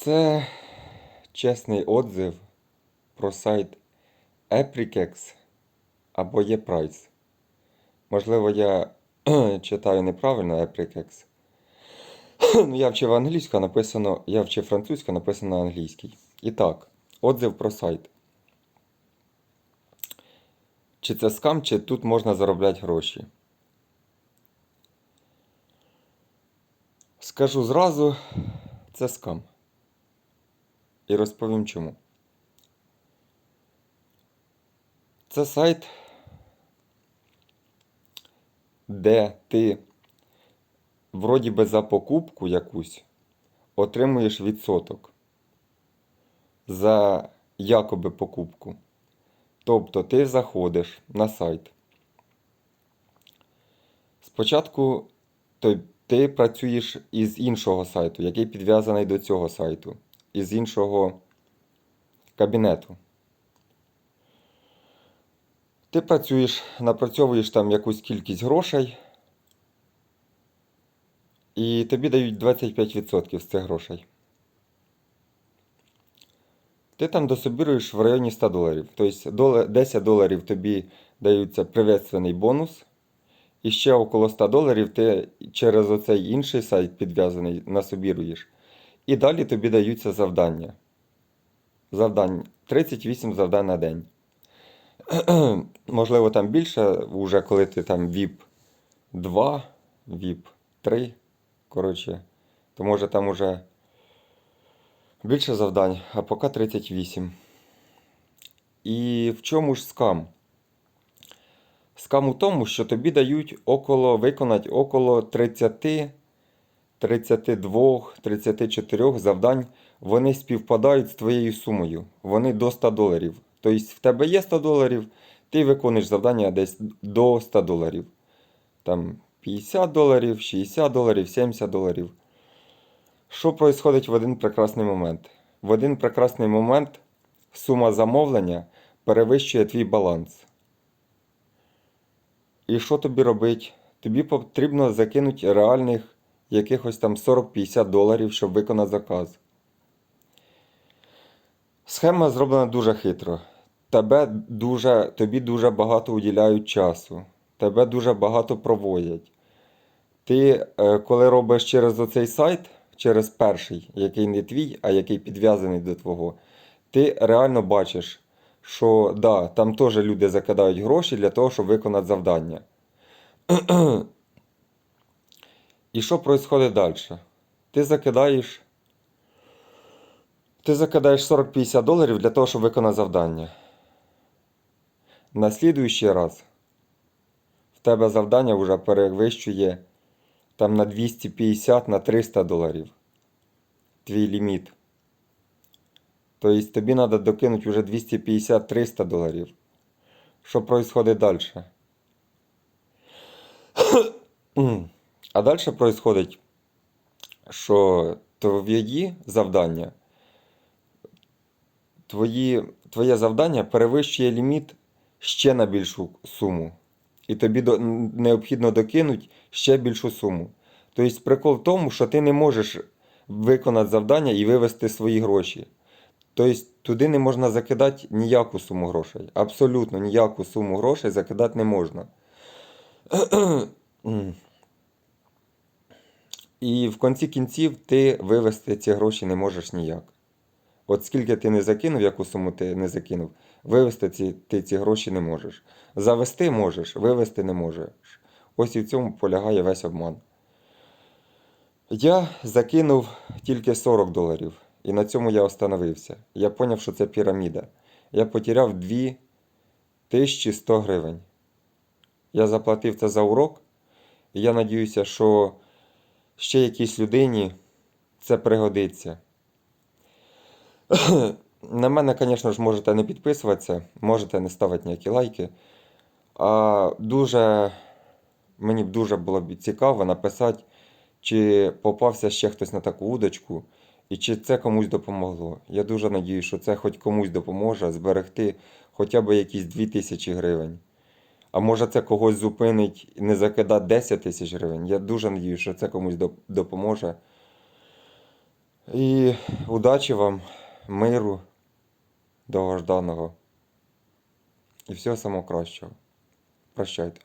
Це чесний отзив про сайт Eprikex або ePrice. Можливо, я читаю неправильно Eprikex. Ну, я вчив англійську, написано, я вчив французьку, написано на англійській. І так, отзив про сайт. Чи це скам, чи тут можна заробляти гроші? Скажу зразу, це скам. І розповім чому. Це сайт, де ти вроді би за покупку якусь отримуєш відсоток за якоби покупку. Тобто ти заходиш на сайт. Спочатку ти, працюєш із іншого сайту, який підв'язаний до цього сайту, із іншого кабінету. Ти працюєш, напрацьовуєш там якусь кількість грошей, і тобі дають 25% з цих грошей. Ти там дособіруєш в районі 100 доларів. Тобто 10 доларів тобі даються приветственний бонус, і ще около 100 доларів ти через оцей інший сайт підв'язаний насобіруєш. І далі тобі даються завдання. Завдань 38 завдань на день. Можливо, там більше, вже коли ти там VIP 2, VIP 3, коротше, то може там уже більше завдань, а поки 38. І в чому ж скам? Скам у тому, що тобі дають около, виконати около 30, 32, 34 завдань. Вони співпадають з твоєю сумою. Вони до 100 доларів. Тобто в тебе є 100 доларів, ти виконуєш завдання десь до 100 доларів. Там 50 доларів, 60 доларів, 70 доларів. Що відбувається в один прекрасний момент? В один прекрасний момент сума замовлення перевищує твій баланс. І що тобі робить? Тобі потрібно закинути реальних якихось там 40-50 доларів, щоб виконати заказ. Схема зроблена дуже хитро. Тебе дуже, тобі дуже багато уділяють часу. Тебе дуже багато проводять. Ти, е, коли робиш через оцей сайт, через перший, який не твій, а який підв'язаний до твого, ти реально бачиш, що да, там теж люди закидають гроші для того, щоб виконати завдання. І що відбувається далі? Ти закидаєш. Ти закидаєш 40-50 доларів для того, щоб виконати завдання. На слідуючий раз в тебе завдання вже перевищує там на 250 на 300 доларів. Твій ліміт. Тобто тобі треба докинути вже 250-300 доларів. Що відбувається далі? А далі відбувається, що твої завдання, твої, твоє завдання перевищує ліміт ще на більшу суму. І тобі до, необхідно докинути ще більшу суму. Тобто прикол в тому, що ти не можеш виконати завдання і вивести свої гроші. Тобто туди не можна закидати ніяку суму грошей. Абсолютно ніяку суму грошей закидати не можна. І в кінці кінців ти вивести ці гроші не можеш ніяк. От скільки ти не закинув, яку суму ти не закинув, вивести ці, ти ці гроші не можеш. Завести можеш, вивести не можеш. Ось і в цьому полягає весь обман. Я закинув тільки 40 доларів, і на цьому я остановився. Я зрозумів, що це піраміда. Я потеряв 2100 гривень. Я заплатив це за урок, і я надіюся, що ще якійсь людині це пригодиться. На мене, звісно ж, можете не підписуватися, можете не ставити ніякі лайки. А дуже мені б дуже було б цікаво написати, чи попався ще хтось на таку удочку, і чи це комусь допомогло. Я дуже надію, що це хоч комусь допоможе зберегти хоча б якісь 2000 гривень. А може це когось зупинить і не закидати 10 тисяч гривень. Я дуже надію, що це комусь допоможе. І удачі вам, миру, довгожданого. І всього самого кращого. Прощайте.